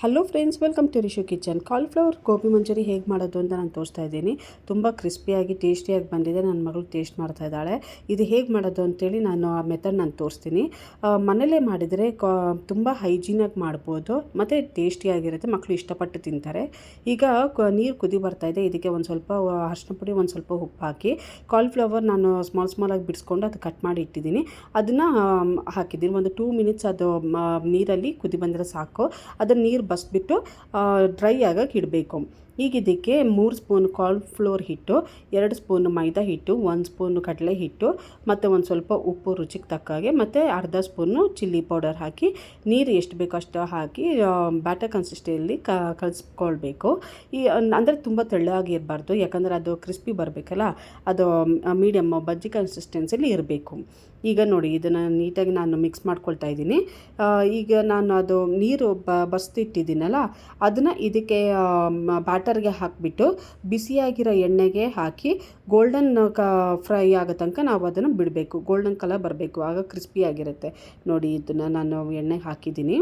Hello friends welcome to Rishu kitchen cauliflower gobi manchuri ಹೇಗೆ ಮಾಡೋದು ಅಂತ ನಾನು ತೋರಿಸ್ತಾ ಇದ್ದೀನಿ. ತುಂಬ ಕ್ರಿಸ್ಪಿಯಾಗಿ ಟೇಸ್ಟಿಯಾಗಿ ಬಂದಿದೆ. ನನ್ನ ಮಗಳು ಟೇಸ್ಟ್ ಮಾಡ್ತಾ ಇದ್ದಾಳೆ. ಇದು ಹೇಗೆ ಮಾಡೋದು ಅಂತೇಳಿ ನಾನು ಆ ಮೆಥಡ್ ನಾನು ತೋರಿಸ್ತೀನಿ. ಮನೇಲೇ ಮಾಡಿದರೆ ಕಾ, ತುಂಬ ಹೈಜೀನಾಗಿ ಮಾಡ್ಬೋದು. ಮತ್ತು ಟೇಸ್ಟಿಯಾಗಿರುತ್ತೆ ಮಕ್ಕಳು ಇಷ್ಟಪಟ್ಟು ತಿಂತಾರೆ. ಈಗ ನೀರು ಕುದಿ ಬರ್ತಾ ಇದೆ. ಇದಕ್ಕೆ ಒಂದು ಸ್ವಲ್ಪ ಅರಿಶಿನ ಪುಡಿ, ಒಂದು ಸ್ವಲ್ಪ ಉಪ್ಪು ಹಾಕಿ ಕಾಲಿಫ್ಲವರ್ ನಾನು ಸ್ಮಾಲ್ ಸ್ಮಾಲಾಗಿ ಬಿಡಿಸ್ಕೊಂಡು ಅದು ಕಟ್ ಮಾಡಿ ಇಟ್ಟಿದ್ದೀನಿ. ಅದನ್ನು ಹಾಕಿದ್ದೀನಿ. ಒಂದು ಟೂ ಮಿನಿಟ್ಸ್ ಅದು ನೀರಲ್ಲಿ ಕುದಿ ಬಂದರೆ ಸಾಕು. ಅದನ್ನು ನೀರು ಬಸ್ಬಿಟ್ಟು ಡ್ರೈ ಆಗಕ್ಕೆ ಇಡಬೇಕು. ಈಗ ಇದಕ್ಕೆ ಮೂರು ಸ್ಪೂನ್ ಕಾರ್ನ್ಫ್ಲೋರ್ ಹಿಟ್ಟು, ಎರಡು ಸ್ಪೂನ್ ಮೈದಾ ಹಿಟ್ಟು, ಒಂದು ಸ್ಪೂನು ಕಡಲೆ ಹಿಟ್ಟು ಮತ್ತು ಒಂದು ಸ್ವಲ್ಪ ಉಪ್ಪು ರುಚಿಗೆ ತಕ್ಕ ಹಾಗೆ ಮತ್ತು ಅರ್ಧ ಸ್ಪೂನು ಚಿಲ್ಲಿ ಪೌಡರ್ ಹಾಕಿ, ನೀರು ಎಷ್ಟು ಬೇಕೋ ಅಷ್ಟು ಹಾಕಿ ಬ್ಯಾಟರ್ ಕನ್ಸಿಸ್ಟೆಯಲ್ಲಿ ಕಲಿಸ್ಕೊಳ್ಬೇಕು. ಈ, ಅಂದರೆ ತುಂಬ ತೆಳ್ಳಾಗಿರಬಾರ್ದು ಯಾಕಂದರೆ ಅದು ಕ್ರಿಸ್ಪಿ ಬರಬೇಕಲ್ಲ, ಅದು ಮೀಡಿಯಮ್ ಬಜ್ಜಿ ಕನ್ಸಿಸ್ಟೆನ್ಸಿಲಿ ಇರಬೇಕು. ಈಗ ನೋಡಿ, ಇದನ್ನು ನೀಟಾಗಿ ನಾನು ಮಿಕ್ಸ್ ಮಾಡ್ಕೊಳ್ತಾ ಇದ್ದೀನಿ. ಈಗ ನಾನು ಅದು ನೀರು ಬಸ್ತಿಟ್ಟಿದ್ದೀನಲ್ಲ, ಅದನ್ನು ಇದಕ್ಕೆ ಬ್ಯಾಟರ್ಗೆ ಹಾಕಿಬಿಟ್ಟು ಬಿಸಿಯಾಗಿರೋ ಎಣ್ಣೆಗೆ ಹಾಕಿ ಗೋಲ್ಡನ್ ಕ ಫ್ರೈ ಆಗೋ ತನಕ ನಾವು ಅದನ್ನು ಬಿಡಬೇಕು. ಗೋಲ್ಡನ್ ಕಲರ್ ಬರಬೇಕು. ಆಗ ಕ್ರಿಸ್ಪಿಯಾಗಿರುತ್ತೆ ನೋಡಿ, ಇದನ್ನು ನಾನು ಎಣ್ಣೆಗೆ ಹಾಕಿದ್ದೀನಿ.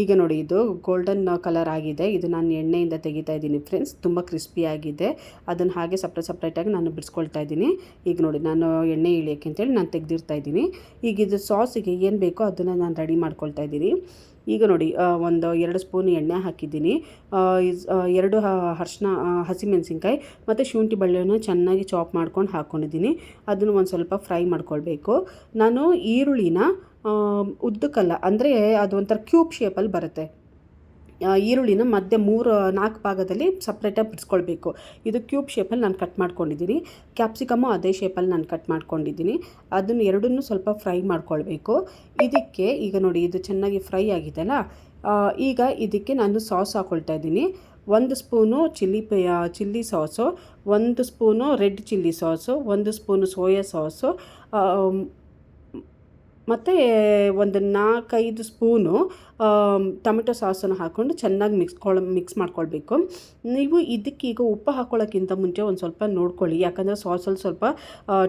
ಈಗ ನೋಡಿ, ಇದು ಗೋಲ್ಡನ್ ಕಲರ್ ಆಗಿದೆ. ಇದು ನಾನು ಎಣ್ಣೆಯಿಂದ ತೆಗಿತಾ ಇದ್ದೀನಿ ಫ್ರೆಂಡ್ಸ್. ತುಂಬ ಕ್ರಿಸ್ಪಿಯಾಗಿದೆ ಅದನ್ನು ಹಾಗೆ ಸಪ್ರೇಟ್ ಸಪ್ರೇಟಾಗಿ ನಾನು ಬಿಡಿಸ್ಕೊಳ್ತಾ ಇದ್ದೀನಿ. ಈಗ ನೋಡಿ, ನಾನು ಎಣ್ಣೆ ಇಳಿಯೋಕ್ಕೆ ಅಂತೇಳಿ ನಾನು ತೆಗೆದಿರ್ತಾ ಇದ್ದೀನಿ. ಈಗ ಇದು ಸಾಸಿಗೆ ಏನು ಬೇಕೋ ಅದನ್ನು ನಾನು ರೆಡಿ ಮಾಡ್ಕೊಳ್ತಾ ಇದ್ದೀನಿ. ಈಗ ನೋಡಿ ಒಂದು ಎರಡು ಸ್ಪೂನ್ ಎಣ್ಣೆ ಹಾಕಿದ್ದೀನಿ. ಎರಡು ಅರ್ಶಿನ ಹಸಿಮೆಣಸಿನ್ಕಾಯಿ ಮತ್ತು ಶುಂಠಿ ಬಳ್ಳಿಯನ್ನು ಚೆನ್ನಾಗಿ ಚಾಪ್ ಮಾಡ್ಕೊಂಡು ಹಾಕ್ಕೊಂಡಿದ್ದೀನಿ ಅದನ್ನು ಒಂದು ಸ್ವಲ್ಪ ಫ್ರೈ ಮಾಡ್ಕೊಳ್ಬೇಕು. ನಾನು ಈರುಳ್ಳಿನ ಉದ್ದಕ್ಕಲ್ಲ, ಅಂದರೆ ಅದು ಒಂಥರ ಕ್ಯೂಬ್ ಶೇಪಲ್ಲಿ ಬರುತ್ತೆ. ಈರುಳ್ಳಿನ ಮಧ್ಯೆ ಮೂರು, ನಾಲ್ಕು ಭಾಗದಲ್ಲಿ ಸಪ್ರೇಟಾಗಿ ಬಿಡಿಸ್ಕೊಳ್ಬೇಕು. ಇದು ಕ್ಯೂಬ್ ಶೇಪಲ್ಲಿ ನಾನು ಕಟ್ ಮಾಡ್ಕೊಂಡಿದ್ದೀನಿ ಕ್ಯಾಪ್ಸಿಕಮ್ಮು ಅದೇ ಶೇಪಲ್ಲಿ ನಾನು ಕಟ್ ಮಾಡ್ಕೊಂಡಿದ್ದೀನಿ ಅದನ್ನು ಎರಡನ್ನೂ ಸ್ವಲ್ಪ ಫ್ರೈ ಮಾಡ್ಕೊಳ್ಬೇಕು. ಇದಕ್ಕೆ ಈಗ ನೋಡಿ, ಇದು ಚೆನ್ನಾಗಿ ಫ್ರೈ ಆಗಿದೆಲ್ಲ ಈಗ ಇದಕ್ಕೆ ನಾನು ಸಾಸ್ ಹಾಕ್ಕೊಳ್ತಾ ಇದ್ದೀನಿ. ಒಂದು ಸ್ಪೂನು ಚಿಲ್ಲಿ ಪೇ ಚಿಲ್ಲಿ ಸಾಸು ಒಂದು ಸ್ಪೂನು ರೆಡ್ ಚಿಲ್ಲಿ ಸಾಸು ಒಂದು ಸ್ಪೂನು ಸೋಯಾ ಸಾಸು ಮತ್ತು ಒಂದು ನಾಲ್ಕೈದು ಸ್ಪೂನು ಟೊಮೆಟೊ ಸಾಸನ್ನು ಹಾಕ್ಕೊಂಡು ಚೆನ್ನಾಗಿ ಮಿಕ್ಸ್ಕೊಳ್ ಮಿಕ್ಸ್ ಮಾಡ್ಕೊಳ್ಬೇಕು. ನೀವು ಇದಕ್ಕೀಗ ಉಪ್ಪು ಹಾಕ್ಕೊಳ್ಳೋಕ್ಕಿಂತ ಮುಂಚೆ ಒಂದು ಸ್ವಲ್ಪ ನೋಡ್ಕೊಳ್ಳಿ. ಯಾಕಂದರೆ ಸಾಸಲ್ಲಿ ಸ್ವಲ್ಪ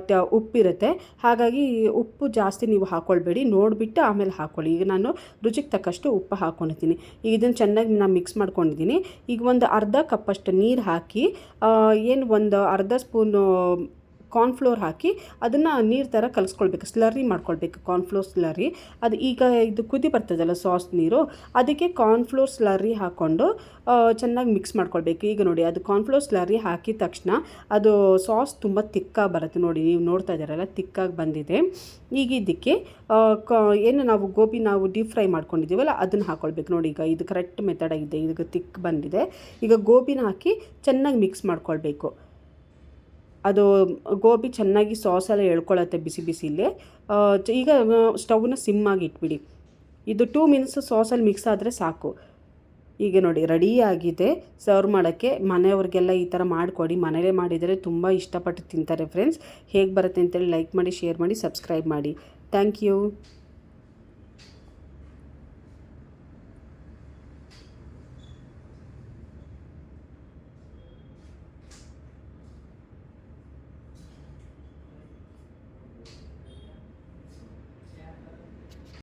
ಟ, ಉಪ್ಪಿರುತ್ತೆ. ಹಾಗಾಗಿ ಉಪ್ಪು ಜಾಸ್ತಿ ನೀವು ಹಾಕ್ಕೊಳ್ಬೇಡಿ ನೋಡಿಬಿಟ್ಟು ಆಮೇಲೆ ಹಾಕ್ಕೊಳ್ಳಿ ಈಗ ನಾನು ರುಚಿಗೆ ತಕ್ಕಷ್ಟು ಉಪ್ಪು ಹಾಕ್ಕೊಂಡಿದ್ದೀನಿ ಈಗ ಇದನ್ನು ಚೆನ್ನಾಗಿ ನಾನು ಮಿಕ್ಸ್ ಮಾಡ್ಕೊಂಡಿದ್ದೀನಿ. ಈಗ ಒಂದು ಅರ್ಧ ಕಪ್ಪಷ್ಟು ನೀರು ಹಾಕಿ ಏನು ಒಂದು ಅರ್ಧ ಸ್ಪೂನು ಕಾರ್ನ್ಫ್ಲೋರ್ ಹಾಕಿ ಅದನ್ನು ನೀರು ಥರ ಕಲಿಸ್ಕೊಳ್ಬೇಕು ಸ್ಲರಿ ಮಾಡ್ಕೊಳ್ಬೇಕು ಕಾರ್ನ್ಫ್ಲೋರ್ ಸ್ಲರಿ ಅದು ಈಗ ಇದು ಕುದಿ ಬರ್ತದಲ್ಲ ಸಾಸ್ ನೀರು, ಅದಕ್ಕೆ ಕಾರ್ನ್ಫ್ಲೋರ್ ಸ್ಲರಿ ಹಾಕ್ಕೊಂಡು ಚೆನ್ನಾಗಿ ಮಿಕ್ಸ್ ಮಾಡ್ಕೊಳ್ಬೇಕು. ಈಗ ನೋಡಿ, ಅದು ಕಾರ್ನ್ಫ್ಲೋರ್ ಸ್ಲರಿ ಹಾಕಿದ ತಕ್ಷಣ ಅದು ಸಾಸ್ ತುಂಬ ತಿಕ್ಕಾಗಿ ಬರುತ್ತೆ ನೋಡಿ, ನೀವು ನೋಡ್ತಾ ಇದ್ದಾರಲ್ಲ, ತಿಕ್ಕಾಗಿ ಬಂದಿದೆ. ಈಗ ಇದಕ್ಕೆ ಏನು ನಾವು ಗೋಬಿ ನಾವು ಡೀಪ್ ಫ್ರೈ ಮಾಡ್ಕೊಂಡಿದ್ದೀವಲ್ಲ, ಅದನ್ನು ಹಾಕ್ಕೊಳ್ಬೇಕು ನೋಡಿ, ಈಗ ಇದು ಕರೆಕ್ಟ್ ಮೆಥಡ್ ಆಗಿದೆ ಇದಕ್ಕೆ ತಿಕ್ ಬಂದಿದೆ. ಈಗ ಗೋಬಿನ ಹಾಕಿ ಚೆನ್ನಾಗಿ ಮಿಕ್ಸ್ ಮಾಡ್ಕೊಳ್ಬೇಕು. ಅದು ಗೋಬಿ ಚೆನ್ನಾಗಿ ಸಾಸೆಲ್ಲ ಎಳ್ಕೊಳ್ಳುತ್ತೆ ಬಿಸಿ ಬಿಸಿಲಿ. ಈಗ ಸ್ಟವ್ನ ಸಿಮ್ಮಾಗಿ ಇಟ್ಬಿಡಿ. ಇದು ಟೂ ಮಿನಿಟ್ಸ್ ಸಾಸಲ್ಲಿ ಮಿಕ್ಸ್ ಆದರೆ ಸಾಕು. ಈಗ ನೋಡಿ ರೆಡಿ ಆಗಿದೆ. ಸರ್ವ್ ಮಾಡೋಕ್ಕೆ ಮನೆಯವ್ರಿಗೆಲ್ಲ ಈ ಥರ ಮಾಡಿಕೊಡಿ. ಮನೆಯಲ್ಲೇ ಮಾಡಿದರೆ ತುಂಬ ಇಷ್ಟಪಟ್ಟು ತಿಂತಾರೆ ಫ್ರೆಂಡ್ಸ್ ಹೇಗೆ ಬರುತ್ತೆ ಅಂತೇಳಿ ಲೈಕ್ ಮಾಡಿ ಶೇರ್ ಮಾಡಿ ಸಬ್ಸ್ಕ್ರೈಬ್ ಮಾಡಿ. Thank you